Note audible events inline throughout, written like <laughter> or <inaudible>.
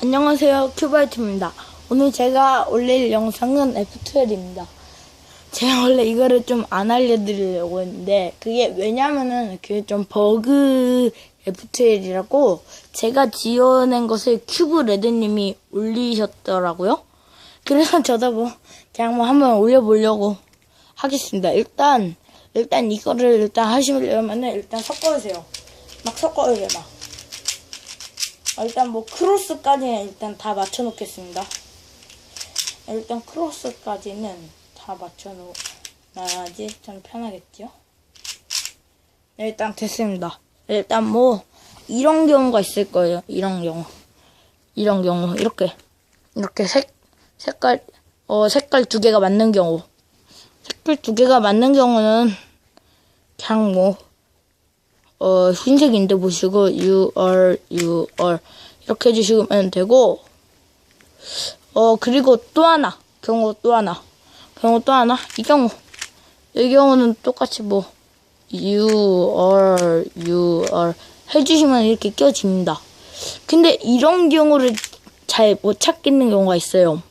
안녕하세요. 큐바이트입니다. 오늘 제가 올릴 영상은 F12입니다. 제가 원래 이거를 좀 안 알려드리려고 했는데 그게 왜냐면은 그게 좀 버그 F12이라고 제가 지어낸 것을 큐브 레드님이 올리셨더라고요. 그래서 <laughs> 저도 뭐 그냥 뭐 한번 올려보려고 하겠습니다. 일단 일단 이거를 일단 하시려면은 일단 섞어주세요. 막 섞어주세요 막. 어, 일단 뭐 크로스까지는 일단 다 맞춰 놓겠습니다. 일단 크로스까지는 다 맞춰 놓아야지 좀 편하겠죠? 네, 일단 됐습니다. 일단 뭐 이런 경우가 있을 거예요. 이런 경우, 이런 경우 이렇게 이렇게 색 색깔 어 색깔 두 개가 맞는 경우, 색깔 두 개가 맞는 경우는 그냥 뭐 어, 흰색인데 보시고 you are 이렇게 해주시면 되고 어 그리고 또 하나 경우 또 하나 경우 또 하나 이 경우 이 경우는 똑같이 뭐 you are 해주시면 이렇게 껴집니다. 근데 이런 경우를 잘 못 찾겠는 경우가 있어요.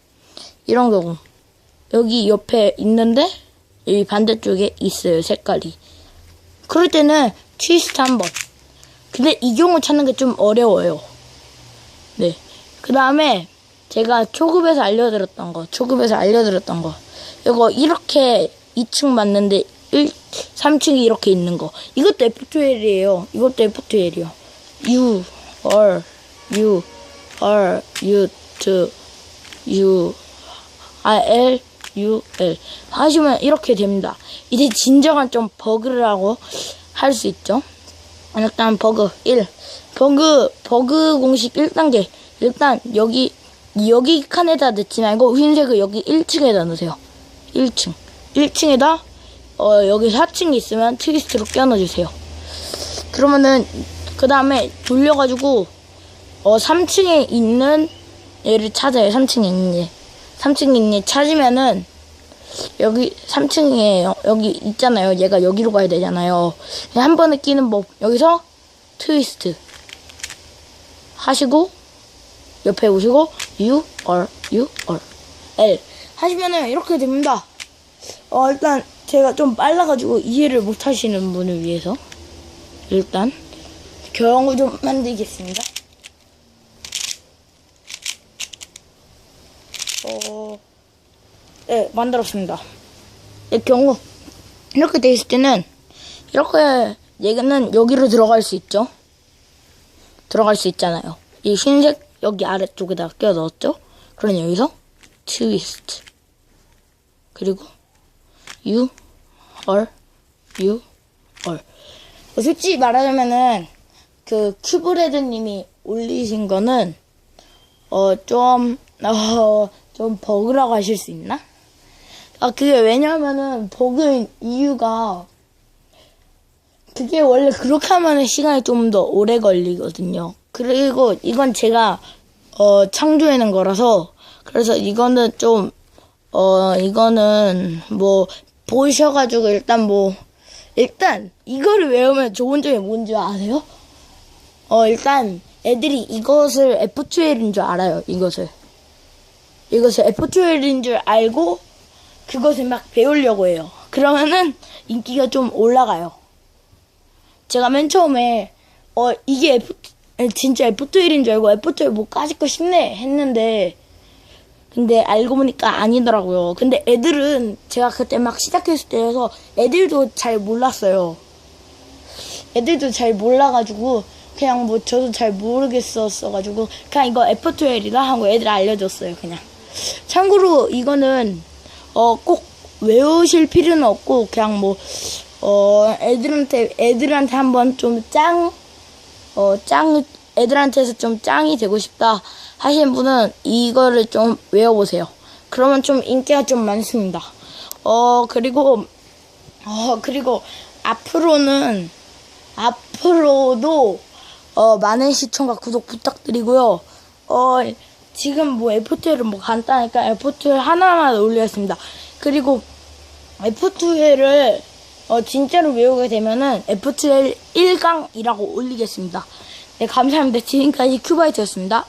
이런 경우 여기 옆에 있는데 여기 반대쪽에 있어요 색깔이. 그럴 때는 트위스트 한 번. 근데 이 경우 찾는 게 좀 어려워요. 네. 그 다음에 제가 초급에서 알려드렸던 거, 초급에서 알려드렸던 거. 이거 이렇게 2층 맞는데 1, 3층이 이렇게 있는 거. 이것도 F2L이에요. 이것도 F2L이요. U, R, U, R, U, to, U, R, L, U, L. 하시면 이렇게 됩니다. 이제 진정한 좀 버그를 하고 할 수 있죠. 일단 버그 1. 버그, 버그 공식 1단계. 일단 여기, 여기 칸에다 넣지 말고 흰색을 여기 1층에다 넣으세요. 1층. 1층에다, 어, 여기 4층이 있으면 트위스트로 껴넣어주세요. 그러면은, 그 다음에 돌려가지고, 어, 3층에 있는 얘를 찾아요. 3층에 있는 얘. 3층에 있는 얘 찾으면은, 여기 3층에 여기 있잖아요. 얘가 여기로 가야 되잖아요. 한 번에 끼는 법. 여기서 트위스트 하시고 옆에 오시고 U R U R L 하시면은 이렇게 됩니다. 어 일단 제가 좀 빨라가지고 이해를 못 하시는 분을 위해서 일단 경우 좀 만들겠습니다. 어. 네, 만들었습니다. 이 경우 이렇게 돼 있을 때는 이렇게 얘는 여기로 들어갈 수 있죠. 들어갈 수 있잖아요. 이 흰색 여기 아래쪽에다 껴 넣었죠. 그럼 여기서 트위스트 그리고 R U R 어, 솔직히 말하자면은 그 큐브레드님이 올리신 거는 어 좀 어 좀 버그라고 하실 수 있나? 아, 그게 왜냐면은, 버그인 이유가, 그게 원래 그렇게 하면은 시간이 좀 더 오래 걸리거든요. 그리고 이건 제가, 어, 창조해낸 거라서, 그래서 이거는 좀, 어, 이거는 뭐, 보셔가지고 일단 뭐, 일단, 이거를 외우면 좋은 점이 뭔지 아세요? 어, 일단, 애들이 이것을 F2L인 줄 알아요, 이것을. 이것을 F2L인 줄 알고, 그것을 막 배우려고 해요. 그러면은 인기가 좀 올라가요. 제가 맨 처음에 어 이게 F 진짜 F2L인 줄 알고 F2L 뭐 까짓 거 싶네 했는데 근데 알고 보니까 아니더라고요. 근데 애들은 제가 그때 막 시작했을 때여서 애들도 잘 몰랐어요. 애들도 잘 몰라가지고 그냥 뭐 저도 잘 모르겠었어가지고 그냥 이거 F2L이다 하고 애들 알려줬어요. 그냥 참고로 이거는 어, 꼭 외우실 필요는 없고, 그냥 뭐, 어, 애들한테, 애들한테 한번 좀 짱, 어, 짱, 애들한테서 좀 짱이 되고 싶다 하시는 분은 이거를 좀 외워보세요. 그러면 좀 인기가 좀 많습니다. 어, 그리고, 어, 그리고 앞으로는, 앞으로도, 어, 많은 시청과 구독 부탁드리고요. 어, 지금 뭐 F2L은 뭐 간단하니까 F2L 하나만 올리겠습니다. 그리고 F2L을 어, 진짜로 외우게 되면은 F2L 1강이라고 올리겠습니다. 네, 감사합니다. 지금까지 큐바이트였습니다.